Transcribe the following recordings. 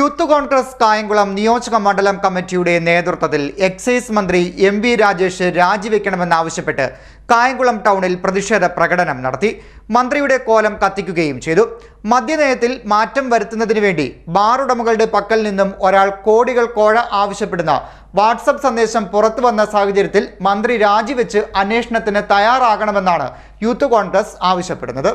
Youth Congress Kayamkulam നിയോജക മണ്ഡലം കമ്മിറ്റിയുടെ നേതൃത്വത്തിൽ എക്സൈസ് മന്ത്രി എം വി രാജേഷ് രാജിവെക്കണമെന്നാവശ്യപ്പെട്ട് കായംകുളം ടൗണിൽ പ്രതിഷേധ പ്രകടനം നടത്തി. മന്ത്രിയുടെ കോലം കത്തിക്കുകയും ചെയ്തു. മദ്യനയത്തിൽ മാറ്റം വരുത്തുന്നതിന് വേണ്ടി ബാറുടമകളുടെ പക്കൽ നിന്നും ഒരാൾ കോടികൾ കോഴ ആവശ്യപ്പെടുന്ന വാട്സപ്പ് സന്ദേശം പുറത്തു വന്ന സാഹചര്യത്തിൽ മന്ത്രി രാജിവെച്ച് അന്വേഷണത്തിന് തയ്യാറാകണമെന്നാണ് യൂത്ത് കോൺഗ്രസ് ആവശ്യപ്പെടുന്നത്.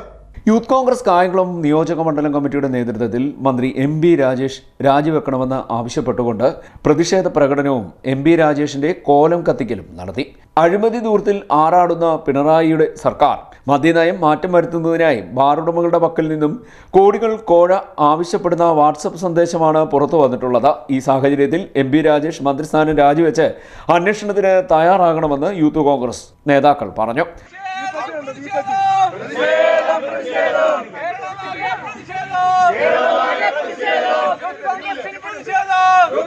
യൂത്ത് കോൺഗ്രസ് കായംകുളം നിയോജക മണ്ഡലം കമ്മിറ്റിയുടെ നേതൃത്വത്തിൽ മന്ത്രി എം ബി രാജേഷ് രാജിവെക്കണമെന്ന് ആവശ്യപ്പെട്ടുകൊണ്ട് പ്രതിഷേധ പ്രകടനവും എം ബി രാജേഷിന്റെ കോലം കത്തിക്കലും നടത്തി. അഴിമതി ദൂരത്തിൽ ആറാടുന്ന പിണറായിയുടെ സർക്കാർ മദ്യനയം മാറ്റം വരുത്തുന്നതിനായി ബാറുടമകളുടെ പക്കൽ നിന്നും കോടികൾ കോഴ ആവശ്യപ്പെടുന്ന വാട്സപ്പ് സന്ദേശമാണ് പുറത്തു വന്നിട്ടുള്ളത്. ഈ സാഹചര്യത്തിൽ എം ബി രാജേഷ് മന്ത്രിസ്ഥാനം രാജിവെച്ച് അന്വേഷണത്തിന് തയ്യാറാകണമെന്ന് യൂത്ത് കോൺഗ്രസ് നേതാക്കൾ പറഞ്ഞു.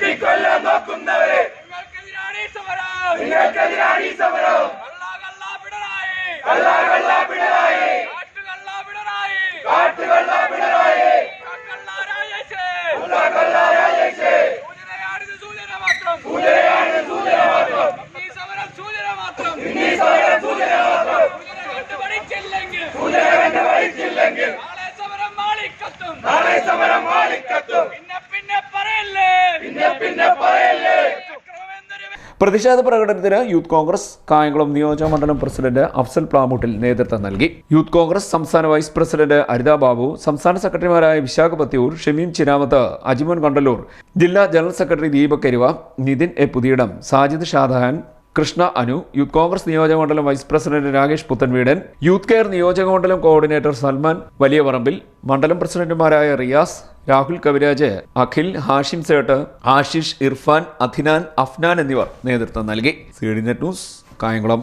കൊല്ലാതൊക്കുന്നവരെ നോക്കുന്നവരെ. നിങ്ങൾക്കെതിരാണ് ഈ സമരം. പിണറായി. കള്ള പിണറായി. കാട്ടുകള്ള പിണറായി. കള്ള രാജേഷ്. സൂചനയാണിത് സൂചന മാത്രം ഈ സമരം സൂചന മാത്രം സൂചന കണ്ട് പഠിച്ചില്ലെങ്കിൽ നാളെ സമരം മാളിക്കത്തും. പ്രതിഷേധ പ്രകടനത്തിന് യൂത്ത് കോൺഗ്രസ് കായംകുളം നിയോജക മണ്ഡലം പ്രസിഡന്റ് അഫ്സൽ പ്ലാമൂട്ടിൽ നേതൃത്വം നൽകി. യൂത്ത് കോൺഗ്രസ് സംസ്ഥാന വൈസ് പ്രസിഡന്റ് അരിതാ ബാബു സംസ്ഥാന സെക്രട്ടറിമാരായ വിശാഖ പത്തിയൂർ ഷമീം ചിനാമത്ത് അജിമോൻ കണ്ടല്ലൂർ ജില്ലാ general secretary Deepak Kariva Nithin A Puthiyidam Sajid Shadahan Krishna Anu youth Congress നിയോജക മണ്ഡലം vice president Rakesh Puthanveedan youth care നിയോജക മണ്ഡലം കോർഡിനേറ്റർ സൽമാൻ വലിയ പറമ്പിൽ മണ്ഡലം പ്രസിഡന്റുമാരായ റിയാസ് രാഹുൽ കവിരാജ് അഖിൽ ഹാഷിം സേട്ട് ആഷിഷ് ഇർഫാൻ അധിനാൻ അഫ്നാൻ എന്നിവർ നേതൃത്വം നൽകി. C D net news Kayamkulam.